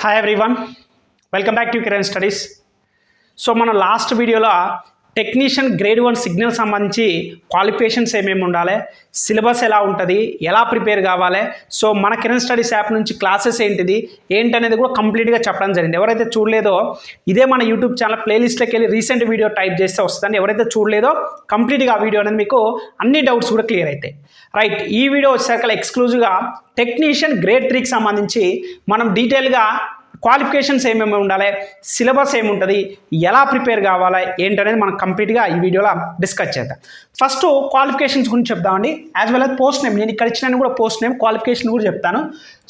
Hi everyone welcome back to Kiran studies so మన last వీడియోలో technician grade one signal సంబంధించి qualifications ఏమేమి ఉండాలి సిలబస్ ఎలా ఉంటుంది ఎలా ప్రిపేర్ కావాలి సో మన కిరణ్ స్టడీస్ యాప్ నుంచి క్లాసెస్ ఏంటిది ఏంటనేది కూడా కంప్లీట్గా చెప్పడం జరిగింది. ఎవరైతే చూడలేదో ఇదే మన యూట్యూబ్ ఛానల్ ప్లేలిస్ట్లోకి వెళ్ళి రీసెంట్ వీడియో టైప్ చేస్తే వస్తుందండి ఎవరైతే చూడలేదో కంప్లీట్గా ఆ వీడియో అనేది మీకు అన్ని డౌట్స్ కూడా క్లియర్ అవుతాయి రైట్ ఈ వీడియో వచ్చేసరికి ఎక్స్క్లూజివ్గా టెక్నీషియన్ గ్రేడ్ త్రీకి సంబంధించి మనం డీటెయిల్గా క్వాలిఫికేషన్స్ ఏమేమి ఉండాలి సిలబస్ ఏముంటుంది ఎలా ప్రిపేర్ కావాలి ఏంటనేది మనం కంప్లీట్గా ఈ వీడియోలో డిస్కస్ చేద్దాం. ఫస్ట్ క్వాలిఫికేషన్స్ గురించి చెప్దామండి. As well as post name నేను ఇక్కడ ఇచ్చిన కూడా పోస్ట్ నేమ్ క్వాలిఫికేషన్ కూడా చెప్తాను.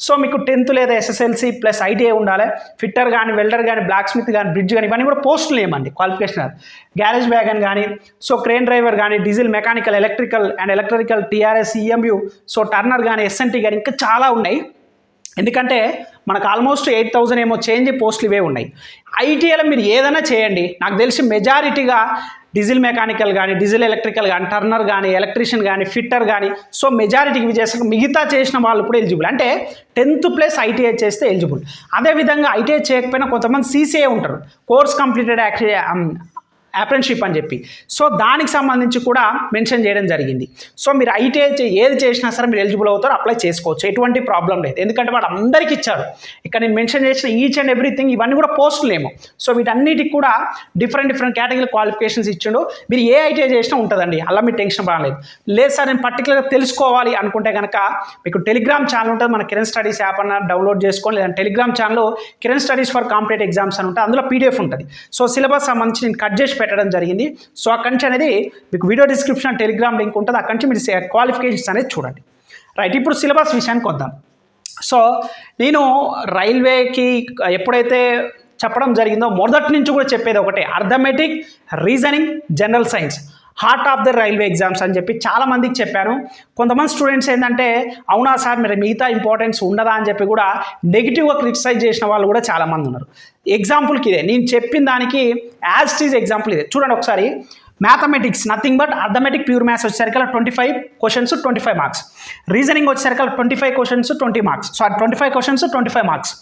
సో మీకు టెన్త్ లేదా ఎస్ఎస్ఎల్సి ప్లస్ ఐటీఐ ఉండాలి. ఫిట్టర్ కానీ వెల్డర్ కానీ బ్లాక్ స్మిత్ కానీ బ్రిడ్జ్ కానీ ఇవన్నీ కూడా పోస్టులు ఏమండి క్వాలిఫికేషన్ గ్యారేజ్ వ్యాగన్ కానీ సో క్రేన్ డ్రైవర్ కానీ diesel mechanical electrical and electrical TRS EMU so turner కానీ ఎస్ఎన్టీ కానీ ఇంకా చాలా ఉన్నాయి. ఎందుకంటే మనకు ఆల్మోస్ట్ ఎయిట్ థౌజండ్ ఏమో చేంజ్ పోస్టులు ఇవే ఉన్నాయి. ఐటీఐలో మీరు ఏదైనా చేయండి. నాకు తెలిసి మెజారిటీగా డీజిల్ మెకానికల్ కానీ డీజిల్ ఎలక్ట్రికల్ కానీ టర్నర్ కానీ ఎలక్ట్రీషియన్ కానీ ఫిట్టర్ కానీ సో మెజారిటీకి ఇవి చేసిన మిగతా చేసిన వాళ్ళు కూడా ఎలిజిబుల్ అంటే టెన్త్ ప్లస్ ఐటీఐ చేస్తే ఎలిజిబుల్ అదేవిధంగా ఐటీఐ చేయకపోయినా కొంతమంది సీసీఏ ఉంటారు. కోర్స్ కంప్లీటెడ్ అప్రెంటిషిప్ అని చెప్పి. సో దానికి సంబంధించి కూడా మెన్షన్ చేయడం జరిగింది. సో మీరు ఐటీఐ ఏది చేసినా సరే మీరు ఎలిజిబుల్ అవుతారు అప్లై చేసుకోవచ్చు. ఎటువంటి ప్రాబ్లం లేదు. ఎందుకంటే వాడు అందరికీ ఇచ్చారు. ఇక్కడ నేను మెన్షన్ చేసిన ఈచ్ అండ్ ఎవ్రీథింగ్ ఇవన్నీ కూడా పోస్టులు ఏమో. సో వీటన్నిటికి కూడా డిఫరెంట్ డిఫరెంట్ కేటగిరీ క్వాలిఫికేషన్స్ ఇచ్చిండు. మీరు ఏ ఐటీఐ చేసినా ఉంటుందండి. అలా మీరు టెన్షన్ పడలేదు. లేదు సార్ నేను పర్టికులర్గా తెలుసుకోవాలి అనుకుంటే కనుక మీకు టెలిగ్రామ్ ఛానల్ ఉంటుంది. మన కిరణ్ స్టడీస్ యాప్ అన్న డౌన్లోడ్ చేసుకోండి. లేదా Telegram channel Kiran studies for competitive exams అని ఉంటుంది. అందులో పీడిఎఫ్ ఉంటుంది. సో సిలబస్ సంబంధించి నేను కట్ చేసి పెట్టడం జరిగింది. సో అక్కడి నుంచి అనేది మీకు వీడియో డిస్క్రిప్షన్ టెలిగ్రామ్ లింక్ ఉంటుంది. అక్కడి నుంచి మీరు క్వాలిఫికేషన్స్ అనేది చూడండి. రైట్ ఇప్పుడు సిలబస్ విషయానికి వద్దాం. సో నేను రైల్వేకి ఎప్పుడైతే చెప్పడం జరిగిందో మొదటి నుంచి కూడా చెప్పేది ఒకటే. Arithmetic reasoning general science. Heart of the railway exams అని చెప్పి చాలా మందికి చెప్పాను. కొంతమంది స్టూడెంట్స్ ఏంటంటే అవునా సార్ మీరు మిగతా ఇంపార్టెన్స్ ఉండదా? అని చెప్పి కూడా నెగిటివ్గా క్రిటిసైజ్ చేసిన వాళ్ళు కూడా చాలామంది ఉన్నారు. ఎగ్జాంపుల్కి ఇదే. నేను చెప్పిన దానికి యాజ్ టీజ్ ఎగ్జాంపుల్ ఇదే. చూడండి ఒకసారి. Mathematics nothing but arithmetic pure maths వచ్చేసరికి twenty five questions twenty five marks reasoning వచ్చేసరికి twenty five questions twenty marks sorry twenty five questions twenty five marks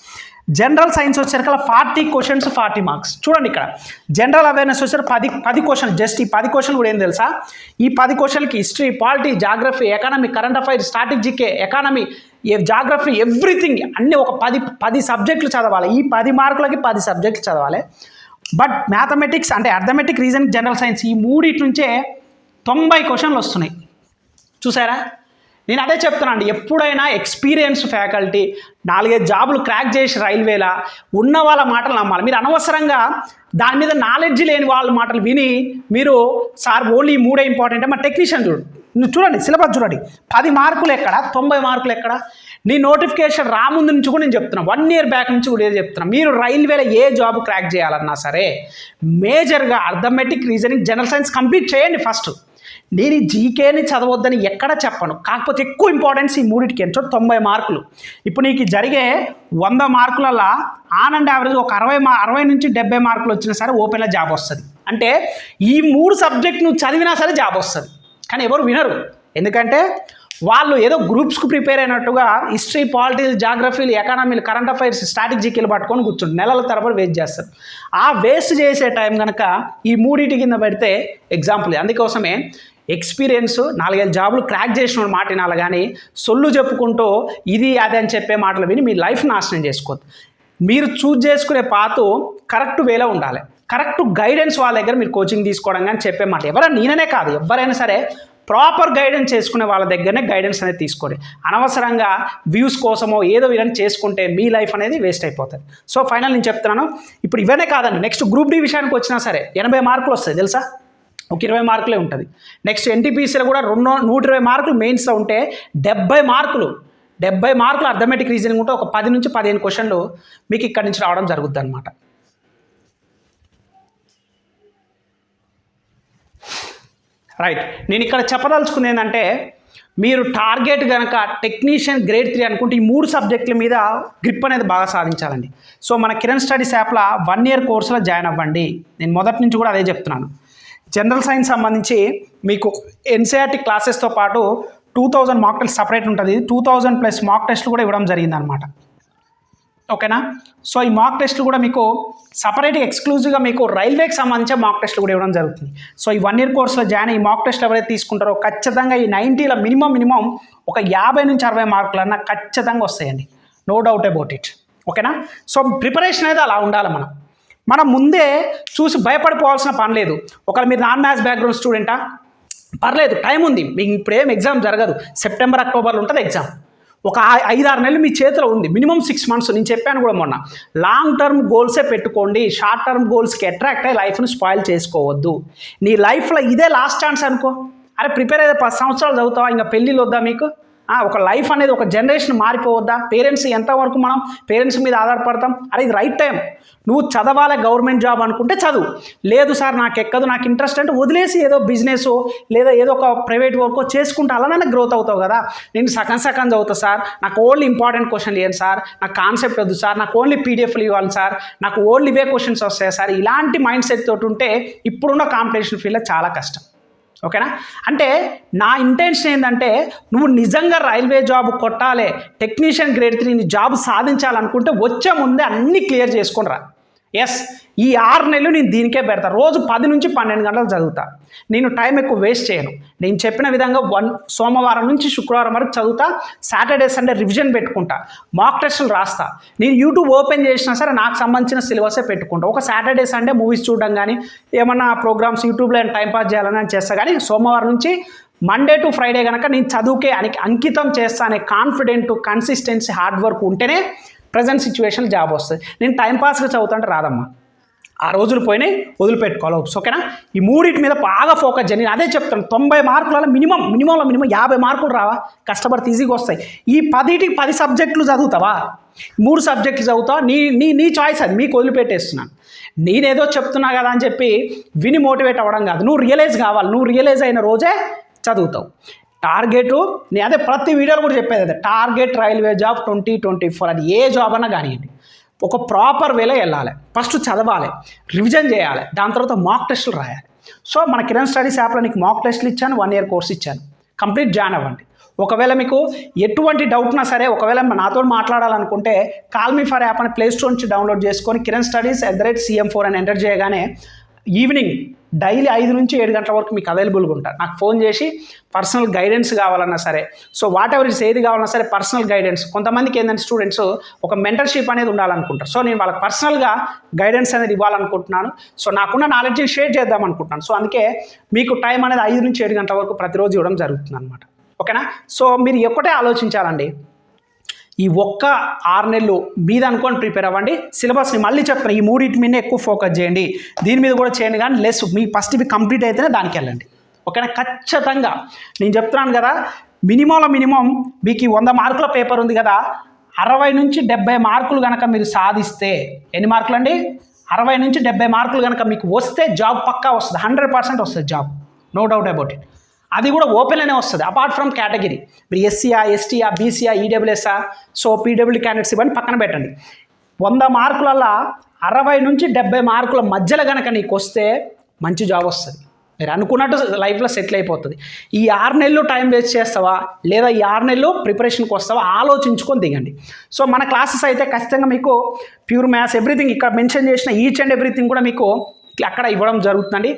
general science వచ్చేసరికి ఫార్టీ క్వశ్చన్స్ ఫార్టీ మార్క్స్. చూడండి ఇక్కడ. General awareness వచ్చారు పది పది question just ఈ పది క్వశ్చన్ కూడా ఏం తెలుసా? ఈ పది క్వశ్చన్కి history polity geography economy current affairs static GK economy geography everything అన్ని ఒక పది పది సబ్జెక్టులు చదవాలి. ఈ పది మార్కులకి పది సబ్జెక్టులు చదవాలి. బట్ మ్యాథమెటిక్స్ అంటే అర్థమెటిక్ రీజన్ జనరల్ సైన్స్ ఈ మూడింటి నుంచే తొంభై క్వశ్చన్లు వస్తున్నాయి. చూసారా? నేను అదే చెప్తున్నాను అండి ఎప్పుడైనా ఎక్స్పీరియన్స్ ఫ్యాకల్టీ నాలుగైదు జాబులు క్రాక్ చేసి రైల్వేలా ఉన్న వాళ్ళ మాటలు నమ్మాలి. మీరు అనవసరంగా దాని మీద నాలెడ్జ్ లేని వాళ్ళ మాటలు విని మీరు సార్ ఓన్లీ మూడే ఇంపార్టెంట్. మా టెక్నీషియన్ చూడు నువ్వు చూడండి సిలబస్ చూడండి. పది మార్కులు ఎక్కడ? తొంభై మార్కులు ఎక్కడ? నీ నోటిఫికేషన్ రాముందు నుంచి కూడా నేను చెప్తున్నా వన్ ఇయర్ బ్యాక్ నుంచి కూడా చెప్తున్నా. మీరు రైల్వేలో ఏ జాబ్ క్రాక్ చేయాలన్నా సరే మేజర్గా arithmetic reasoning general science complete చేయండి ఫస్ట్. నేను ఈ జీకేని చదవద్దని ఎక్కడ చెప్పను. కాకపోతే ఎక్కువ ఇంపార్టెన్స్ ఈ మూడింటికి. ఎంచో తొంభై మార్కులు. ఇప్పుడు నీకు జరిగే వంద మార్కులలో ఆన్ అండ్ యావరేజ్ ఒక అరవై మా అరవై నుంచి డెబ్బై మార్కులు వచ్చినా సరే ఓపెన్లో జాబ్ వస్తుంది. అంటే ఈ మూడు సబ్జెక్ట్ నువ్వు చదివినా సరే జాబ్ వస్తుంది. కానీ ఎవరు వినరు. ఎందుకంటే వాళ్ళు ఏదో గ్రూప్స్కు ప్రిపేర్ అయినట్టుగా హిస్టరీ పాలిటిక్స్ జాగ్రఫీలు ఎకానమీలు కరెంట్ అఫైర్స్ స్ట్రాటజీలు పట్టుకొని కూర్చుంటు నెలల తరబడి వేస్ట్ చేస్తారు. ఆ వేస్ట్ చేసే టైం కనుక ఈ మూడింటి కింద పెడితే ఎగ్జాంపుల్ అందుకోసమే ఎక్స్పీరియన్స్ నాలుగైదు జాబులు క్రాక్ చేసిన మాట వినాలి కానీ సొల్లు చెప్పుకుంటూ ఇది అది అని చెప్పే మాటలు విని మీ లైఫ్ నాశనం చేసుకోవద్దు. మీరు చూజ్ చేసుకునే పాతు కరెక్ట్ వేలో ఉండాలి. కరెక్ట్ గైడెన్స్ వాళ్ళ దగ్గర మీరు కోచింగ్ తీసుకోవడం కానీ చెప్పే మాట ఎవరైనా నేననే కాదు. ఎవరైనా సరే ప్రాపర్ గైడెన్స్ చేసుకునే వాళ్ళ దగ్గరనే గైడెన్స్ అనేది తీసుకోండి. అనవసరంగా వ్యూస్ కోసమో ఏదో విధంగా చేసుకుంటే మీ లైఫ్ అనేది వేస్ట్ అయిపోతుంది. సో ఫైనల్ నేను చెప్తున్నాను. ఇప్పుడు ఇవనే కాదండి. నెక్స్ట్ గ్రూప్ డి విషయానికి వచ్చినా సరే ఎనభై మార్కులు వస్తాయి. తెలుసా? ఒక ఇరవై మార్కులే ఉంటుంది. నెక్స్ట్ ఎన్టీపీసీలో కూడా రెండు నూట ఇరవై మార్కులు మెయిన్స్లో ఉంటే డెబ్బై మార్కులు డెబ్బై మార్కులు అర్థమెటిక్ రీజనింగ్ ఉంటే ఒక పది నుంచి పదిహేను క్వశ్చన్లు మీకు ఇక్కడి నుంచి రావడం జరుగుద్ది అనమాట రైట్ నేను ఇక్కడ చెప్పదలుచుకుంది ఏంటంటే మీరు టార్గెట్ కనుక టెక్నీషియన్ గ్రేడ్ త్రీ అనుకుంటే ఈ మూడు సబ్జెక్టుల మీద గ్రిప్ అనేది బాగా సాధించాలండి. సో మన కిరణ్ స్టడీస్ యాప్లో వన్ ఇయర్ కోర్సులో జాయిన్ అవ్వండి. నేను మొదటి నుంచి కూడా అదే చెప్తున్నాను. జనరల్ సైన్స్ సంబంధించి మీకు ఎన్సీఆర్టీ క్లాసెస్తో పాటు two thousand mock test separate ఉంటుంది. టూ థౌజండ్ ప్లస్ మాక్ టెస్ట్లు కూడా ఇవ్వడం జరిగిందనమాట ఓకేనా? సో ఈ మాక్ టెస్ట్లు కూడా మీకు సపరేట్ ఎక్స్క్లూజివ్గా మీకు రైల్వేకి సంబంధించిన మాక్ టెస్ట్లు కూడా ఇవ్వడం జరుగుతుంది. సో ఈ వన్ ఇయర్ కోర్సులో జాయిన్ ఈ మాక్ టెస్ట్ ఎవరైతే తీసుకుంటారో ఖచ్చితంగా ఈ నైంటీలో మినిమం మినిమం ఒక యాభై నుంచి అరవై మార్కులన్నా ఖచ్చితంగా వస్తాయండి. నో డౌట్ అబౌట్ ఇట్ ఓకేనా? సో ప్రిపరేషన్ అయితే అలా ఉండాలి మనం. మనం ముందే చూసి భయపడిపోవాల్సిన పని లేదు. ఒకవేళ మీరు నాన్ మ్యాథ్స్ బ్యాక్గ్రౌండ్ స్టూడెంటా పర్లేదు టైం ఉంది. మీకు ఇప్పుడేం ఎగ్జామ్ జరగదు. సెప్టెంబర్ అక్టోబర్లో ఉంటుంది ఎగ్జామ్ ఒక ఐదారు నెలలు మీ చేతిలో ఉంది. మినిమం సిక్స్ మంత్స్ నేను చెప్పాను కూడా మొన్న. లాంగ్ టర్మ్ గోల్సే పెట్టుకోండి. షార్ట్ టర్మ్ గోల్స్కి అట్రాక్ట్ అయ్యి లైఫ్ని స్పాయిల్ చేసుకోవద్దు. నీ లైఫ్లో ఇదే లాస్ట్ ఛాన్స్ అనుకో. అరే ప్రిపేర్ అయితే పది సంవత్సరాలు చదువుతావా? ఇంకా పెళ్ళిళ్ళు వద్దా మీకు? ఒక లైఫ్ అనేది ఒక జనరేషన్ మారిపోవద్దా? పేరెంట్స్ ఎంతవరకు మనం పేరెంట్స్ మీద ఆధారపడతాం? అరే ఇది రైట్ టైం నువ్వు చదవాలి గవర్నమెంట్ జాబ్ అనుకుంటే చదువు. లేదు సార్ నాకు ఎక్కదు నాకు ఇంట్రెస్ట్ అంటే వదిలేసి ఏదో బిజినెస్ లేదా ఏదో ఒక ప్రైవేట్ వర్క్ చేసుకుంటే అలానే గ్రోత్ అవుతావు కదా? నేను సగం సగం చదువుతా సార్. నాకు ఓన్లీ ఇంపార్టెంట్ క్వశ్చన్ ఇవ్వండి సార్? నాకు కాన్సెప్ట్ వద్దు సార్. నాకు ఓన్లీ పీడిఎఫ్లు ఇవ్వాలి సార్. నాకు ఓన్లీ ఇవే క్వశ్చన్స్ వస్తాయి సార్? ఇలాంటి మైండ్ సెట్ తోటి ఉంటే ఇప్పుడున్న కాంపిటీషన్ ఫీల్డ్ చాలా కష్టం. ఓకేనా? అంటే నా ఇంటెన్షన్ ఏంటంటే నువ్వు నిజంగా రైల్వే జాబ్ కొట్టాలి టెక్నీషియన్ గ్రేడ్ త్రీ జాబ్ సాధించాలనుకుంటే వచ్చే ముందే అన్నీ క్లియర్ చేసుకుని రా ఎస్ ఈ ఆరు నెలలు నేను దీనికే పెడతా. రోజు పది నుంచి పన్నెండు గంటలు చదువుతా. నేను టైం ఎక్కువ వేస్ట్ చేయను. నేను చెప్పిన విధంగా వన్ సోమవారం నుంచి శుక్రవారం వరకు చదువుతా. సాటర్డే సండే రివిజన్ పెట్టుకుంటా. మాక్ టెస్టులు రాస్తా. నేను యూట్యూబ్ ఓపెన్ చేసినా సరే నాకు సంబంధించిన సిలబసే పెట్టుకుంటా. ఒక సాటర్డే సండే మూవీస్ చూడడం కానీ ఏమన్నా ప్రోగ్రామ్స్ యూట్యూబ్లో టైం పాస్ చేయాలని చేస్తా. కానీ సోమవారం నుంచి మండే టు ఫ్రైడే కనుక నేను చదువుకే అని అంకితం చేస్తా అనే కాన్ఫిడెంట్ కన్సిస్టెన్సీ హార్డ్ వర్క్ ఉంటేనే ప్రజెంట్ సిచ్యువేషన్ జాబ్ వస్తుంది. నేను టైంపాస్గా చదువుతుంటే రాదమ్మా. ఆ రోజులు పోయినాయి వదిలిపెట్టుకోవాలి. హోప్స్ ఓకేనా? ఈ మూడింటి మీద బాగా ఫోకస్ చేయండి. నేను అదే చెప్తాను తొంభై మార్కులలో మినిమం మినిమంలో మినిమం యాభై మార్కులు రావా? కష్టపడితే ఈజీగా వస్తాయి. ఈ పదిటికి పది సబ్జెక్టులు చదువుతావా? మూడు సబ్జెక్టులు చదువుతావు? నీ నీ నీ చాయిస్ అది. మీకు వదిలిపెట్టేస్తున్నాను. నేనేదో చెప్తున్నా కదా అని చెప్పి విని మోటివేట్ అవ్వడం కాదు. నువ్వు రియలైజ్ కావాలి. నువ్వు రియలైజ్ అయిన రోజే చదువుతావు. టార్గెట్ నేను అదే ప్రతి వీడియోలో కూడా చెప్పేది అదే. Target railway job twenty twenty four అది ఏ జాబ్ అన్నా కానివ్వండి. ఒక ప్రాపర్ వేలో వెళ్ళాలి. ఫస్ట్ చదవాలి. రివిజన్ చేయాలి. దాని తర్వాత మాక్ టెస్టులు రాయాలి. సో మన కిరణ్ స్టడీస్ యాప్లో నీకు మాక్ టెస్టులు ఇచ్చాను వన్ ఇయర్ కోర్స్ ఇచ్చాను. కంప్లీట్ జాయిన్ అవ్వండి. ఒకవేళ మీకు ఎటువంటి డౌట్ ఉన్నా సరే ఒకవేళ నాతో మాట్లాడాలనుకుంటే కాల్మీ ఫర్ యాప్ అని ప్లే స్టోర్ నుంచి డౌన్లోడ్ చేసుకొని Kiran studies at the rate CM four అని ఎంటర్ చేయగానే ఈవినింగ్ డైలీ ఐదు నుంచి ఏడు గంటల వరకు మీకు అవైలబుల్గా ఉంటారు నాకు ఫోన్ చేసి పర్సనల్ గైడెన్స్ కావాలన్నా సరే. సో వాట్ ఎవర్ ఇస్ ఏది కావాలన్నా సరే పర్సనల్ గైడెన్స్ కొంతమందికి ఏంటంటే స్టూడెంట్స్ ఒక మెంటర్షిప్ అనేది ఉండాలనుకుంటారు. సో నేను వాళ్ళకి పర్సనల్గా గైడెన్స్ అనేది ఇవ్వాలనుకుంటున్నాను. సో నాకున్న నాలెడ్జ్ని షేర్ చేద్దాం అనుకుంటున్నాను. సో అందుకే మీకు టైం అనేది ఐదు నుంచి ఏడు గంటల వరకు ప్రతిరోజు ఇవ్వడం జరుగుతుంది అనమాట ఓకేనా సో మీరు ఒక్కటే ఆలోచించాలండి. ఈ ఒక్క ఆరు నెలలు మీద అనుకొని ప్రిపేర్ అవ్వండి. సిలబస్ని మళ్ళీ చెప్తాను ఈ మూడింటి మీద ఎక్కువ ఫోకస్ చేయండి. దీని మీద కూడా చేయండి కానీ లెస్ మీ ఫస్ట్ ఇవి కంప్లీట్ అయితేనే దానికి వెళ్ళండి. ఓకేనా? ఖచ్చితంగా. నేను చెప్తున్నాను కదా మినిమంలో మినిమం మీకు ఈ వంద మార్కుల పేపర్ ఉంది కదా అరవై నుంచి డెబ్బై మార్కులు కనుక మీరు సాధిస్తే ఎన్ని మార్కులు అండి? అరవై నుంచి డెబ్బై మార్కులు కనుక మీకు వస్తే జాబ్ పక్కా వస్తుంది హండ్రెడ్ పర్సెంట్ వస్తుంది job no doubt about it అది కూడా ఓపెన్ అనే వస్తుంది అపార్ట్ ఫ్రమ్ కేటగిరీ మీరు ఎస్సీఆ ఎస్టీఆ బీసీఆ ఈడబ్ల్యూఎస్ఆ సో పీడబ్ల్యూ క్యాండిడేట్స్ ఇవన్నీ పక్కన పెట్టండి. వంద మార్కులలో అరవై నుంచి డెబ్బై మార్కుల మధ్యలో కనుక నీకు వస్తే మంచి జాబ్ వస్తుంది. మీరు అనుకున్నట్టు లైఫ్లో సెటిల్ అయిపోతుంది. ఈ ఆరు నెలలు టైం వేస్ట్ చేస్తావా? లేదా ఈ ఆరు నెలలు ప్రిపరేషన్కి వస్తావా? ఆలోచించుకొని దిగండి. సో మన క్లాసెస్ అయితే ఖచ్చితంగా మీకు ప్యూర్ మ్యాథ్స్ ఎవ్రీథింగ్ ఇక్కడ మెన్షన్ చేసిన ఈచ్ అండ్ ఎవ్రీథింగ్ కూడా మీకు అక్కడ ఇవ్వడం జరుగుతుందండి.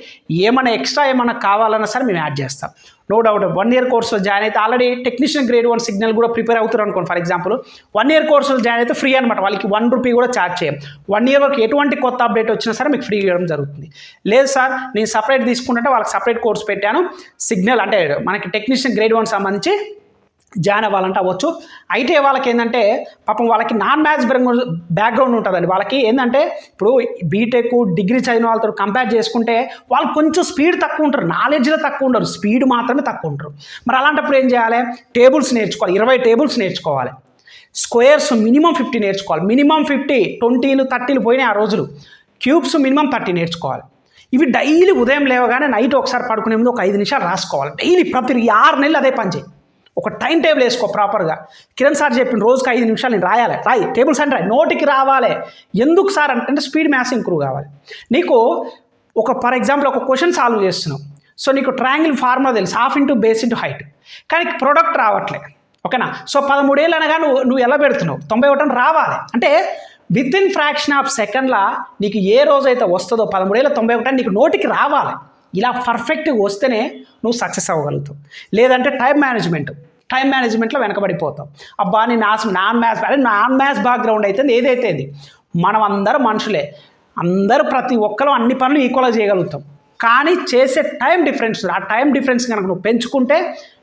ఏమైనా ఎక్స్ట్రా ఏమైనా కావాలన్నా సరే మేము యాడ్ చేస్తాం. నో డౌట్ వన్ ఇయర్ కోర్సులో జాయిన్ అయితే already technician grade one signal కూడా ప్రిపేర్ అవుతారు అనుకోండి. ఫర్ ఎగ్జాంపుల్ వన్ ఇయర్ కోర్సులో జాయిన్ అయితే ఫ్రీ అనమాట వాళ్ళకి వన్ రూపీ కూడా ఛార్జ్ చేయం. వన్ ఇయర్ వరకు ఎటువంటి కొత్త అప్డేట్ వచ్చినా సరే మీకు ఫ్రీ ఇవ్వడం జరుగుతుంది. లేదు సార్ నేను సపరేట్ తీసుకుంటుంటే వాళ్ళకి సపరేట్ కోర్స్ పెట్టాను. సిగ్నల్ అంటే మనకి టెక్నీషియన్ గ్రేడ్ వన్ సంబంధించి జాయిన్ అవ్వాలంటే అవ్వచ్చు. ఐటీ వాళ్ళకి ఏంటంటే పాపం వాళ్ళకి నాన్ మ్యాథ్స్ బ్యాక్గ్రౌండ్ ఉంటుందండి వాళ్ళకి ఏంటంటే ఇప్పుడు బీటెక్ డిగ్రీ చదివిన వాళ్ళతో కంపేర్ చేసుకుంటే వాళ్ళు కొంచెం స్పీడ్ తక్కువ ఉంటారు. నాలెడ్జ్లో తక్కువ ఉండరు. స్పీడ్ మాత్రమే తక్కువ ఉంటారు. మరి అలాంటప్పుడు ఏం చేయాలి? టేబుల్స్ నేర్చుకోవాలి. ఇరవై టేబుల్స్ నేర్చుకోవాలి. స్క్వేర్స్ మినిమం ఫిఫ్టీ నేర్చుకోవాలి. మినిమం ఫిఫ్టీ ట్వంటీలు థర్టీలు పోయినాయి ఆ రోజులు. క్యూబ్స్ మినిమం థర్టీ నేర్చుకోవాలి. ఇవి డైలీ ఉదయం లేవగానే నైట్ ఒకసారి పడుకునే ముందు ఒక ఐదు నిమిషాలు రాసుకోవాలి. డైలీ ప్రతి ఆరు నెలలు అదే పని చేయి. ఒక టైం టేబుల్ వేసుకో ప్రాపర్గా. కిరణ్ సార్ చెప్పిన రోజుకి ఐదు నిమిషాలు నేను రాయాలి. రాయి టేబుల్స్ అంటే రాయి. నోటికి రావాలి. ఎందుకు సార్ అంటే స్పీడ్ మ్యాథ్స్ ఇంప్రూవ్ కావాలి. నీకు ఒక ఫర్ ఎగ్జాంపుల్ ఒక క్వశ్చన్ సాల్వ్ చేస్తున్నావు. సో నీకు ట్రయాంగిల్ ఫార్ములా తెలుసు. Half into base into height. కానీ ప్రొడక్ట్ రావట్లే. ఓకేనా? సో పదమూడేళ్ళు అనగా నువ్వు నువ్వు ఎలా పెడుతున్నావు? తొంభై ఒకటి రావాలి. అంటే విత్ ఇన్ ఫ్రాక్షన్ ఆఫ్ సెకండ్లా నీకు ఏ రోజైతే వస్తుందో పదమూడేళ్ళ తొంభై ఒకటి నీకు నోటికి రావాలి. ఇలా పర్ఫెక్ట్గా వస్తేనే నువ్వు సక్సెస్ అవ్వగలుగుతావు. లేదంటే టైం మేనేజ్మెంట్ టైం మేనేజ్మెంట్లో వెనకబడిపోతాం అబ్బా నీ నాస్ నాన్ మ్యాథ్స్ అదే నాన్ మ్యాథ్స్ బ్యాక్గ్రౌండ్ అయితే ఏదైతే ఇది? మనం అందరం మనుషులే. అందరూ ప్రతి ఒక్కరు అన్ని పనులు ఈక్వల్గా చేయగలుగుతాం. కానీ చేసే టైం డిఫరెన్స్ ఆ టైం డిఫరెన్స్ కనుక నువ్వు పెంచుకుంటే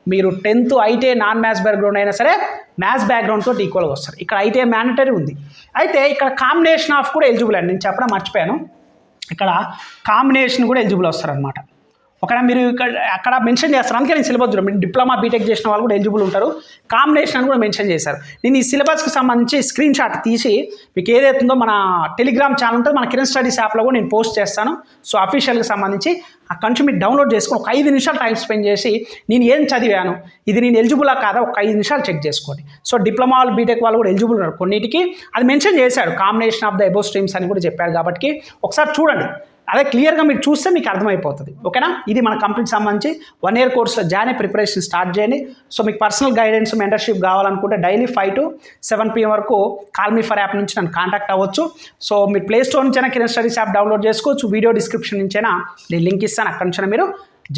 మీరు tenth ITI non maths background అయినా సరే మ్యాథ్స్ బ్యాక్గ్రౌండ్ తోటి ఈక్వల్గా వస్తారు. ఇక్కడ ఐటీఐ మ్యాండటరీ ఉంది. అయితే ఇక్కడ కాంబినేషన్ ఆఫ్ కూడా ఎలిజిబుల్ అండి. నేను చెప్పడం మర్చిపోయాను. ఇక్కడ కాంబినేషన్ కూడా ఎలిజిబుల్ వస్తారనమాట ఒకవేళ మీరు ఇక్కడ అక్కడ మెన్షన్ చేస్తారు. అందుకే నేను సిలబస్ చూడండి మీరు డిప్లొమా బీటెక్ చేసిన వాళ్ళు కూడా ఎలిజిబుల్ ఉంటారు. కాంబినేషన్ అని కూడా మెన్షన్ చేశారు. నేను ఈ సిలబస్కి సంబంధించి స్క్రీన్ షాట్ తీసి మీకు ఏదైతుందో మన టెలిగ్రామ్ ఛానల్ ఉంటుంది. మన కిరణ్ స్టడీస్ యాప్లో కూడా నేను పోస్ట్ చేస్తాను. సో అఫీషియల్కి సంబంధించి అక్కడి నుంచి మీరు డౌన్లోడ్ చేసుకొని ఒక ఐదు నిమిషాలు టైం స్పెండ్ చేసి నేను ఏం చదివాను? ఇది నేను ఎలిజిబులా కాదా? ఒక ఐదు నిమిషాలు చెక్ చేసుకోండి. సో డిప్లొమా వాళ్ళు బీటెక్ వాళ్ళు కూడా ఎలిజిబుల్ ఉన్నారు కొన్నిటికి. అది మెన్షన్ చేశాడు combination of the above streams అని కూడా చెప్పాడు కాబట్టి. ఒకసారి చూడండి. అదే క్లియర్గా మీరు చూస్తే మీకు అర్థమైపోతుంది. ఓకేనా? ఇది మన కంప్లీట్ సంబంధించి వన్ ఇయర్ కోర్స్లో జాయిన్ ప్రిపరేషన్ స్టార్ట్ చేయండి. సో మీకు పర్సనల్ గైడెన్స్ మెంటర్షిప్ కావాలనుకుంటే daily five to seven PM వరకు కాల్ మీ ఫర్ యాప్ నుంచి నన్ను కాంటాక్ట్ అవ్వచ్చు. సో మీరు ప్లే స్టోర్ నుంచైనా కిరణ్ స్టడీస్ యాప్ డౌన్లోడ్ చేసుకోవచ్చు. వీడియో డిస్క్రిప్షన్ నుంచైనా నేను లింక్ ఇస్తాను. అక్కడి నుంచైనా మీరు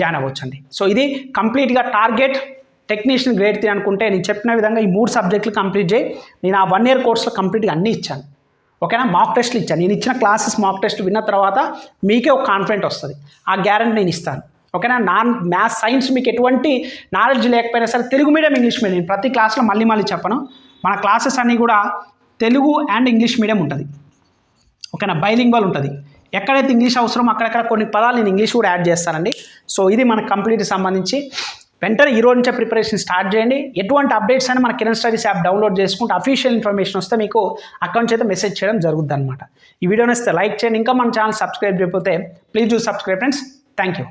జాయిన్ అవ్వచ్చండి. సో ఇది కంప్లీట్గా టార్గెట్ టెక్నీషియన్ గ్రేడ్ త్రీ అనుకుంటే నేను చెప్పిన విధంగా ఈ మూడు సబ్జెక్టులు కంప్లీట్ చేయి. నేను ఆ వన్ ఇయర్ కోర్స్లో కంప్లీట్గా అన్నీ ఇచ్చాను. ఓకేనా? మాక్ టెస్ట్లు ఇచ్చాను. నేను ఇచ్చిన క్లాసెస్ మాక్ టెస్ట్ విన్న తర్వాత మీకే ఒక కాన్ఫిడెంట్ వస్తుంది. ఆ గ్యారంటీ నేను ఇస్తాను. ఓకేనా? నాన్ మ్యాథ్స్ సైన్స్ మీకు ఎటువంటి నాలెడ్జ్ లేకపోయినా సరే తెలుగు మీడియం ఇంగ్లీష్ మీడియం నేను ప్రతి క్లాస్లో మళ్ళీ మళ్ళీ చెప్పను. మన క్లాసెస్ అన్నీ కూడా తెలుగు అండ్ ఇంగ్లీష్ మీడియం ఉంటుంది. ఓకేనా? బైలింగ్వల్ ఉంటుంది. ఎక్కడైతే ఇంగ్లీష్ అవసరం అక్కడక్కడ కొన్ని పదాలు నేను ఇంగ్లీష్ కూడా యాడ్ చేస్తానండి. సో ఇది మన కంప్లీట్ సంబంధించి వెంటనే ఈ రోజు నుంచే ప్రిపరేషన్ స్టార్ట్ చేయండి. ఎటువంటి అప్డేట్స్ అని మన కిరణ్ స్టడీస్ యాప్ డౌన్లోడ్ చేసుకుంటే అఫీషియల్ ఇన్ఫర్మేషన్ వస్తే మీకు అక్కడి నుంచి అయితే మెసేజ్ చేయడం జరుగుద్ది అనమాట ఈ వీడియోని వస్తే లైక్ చేయండి. ఇంకా మన ఛానల్ సబ్స్క్రైబ్ చేయకపోతే please do subscribe friends thank you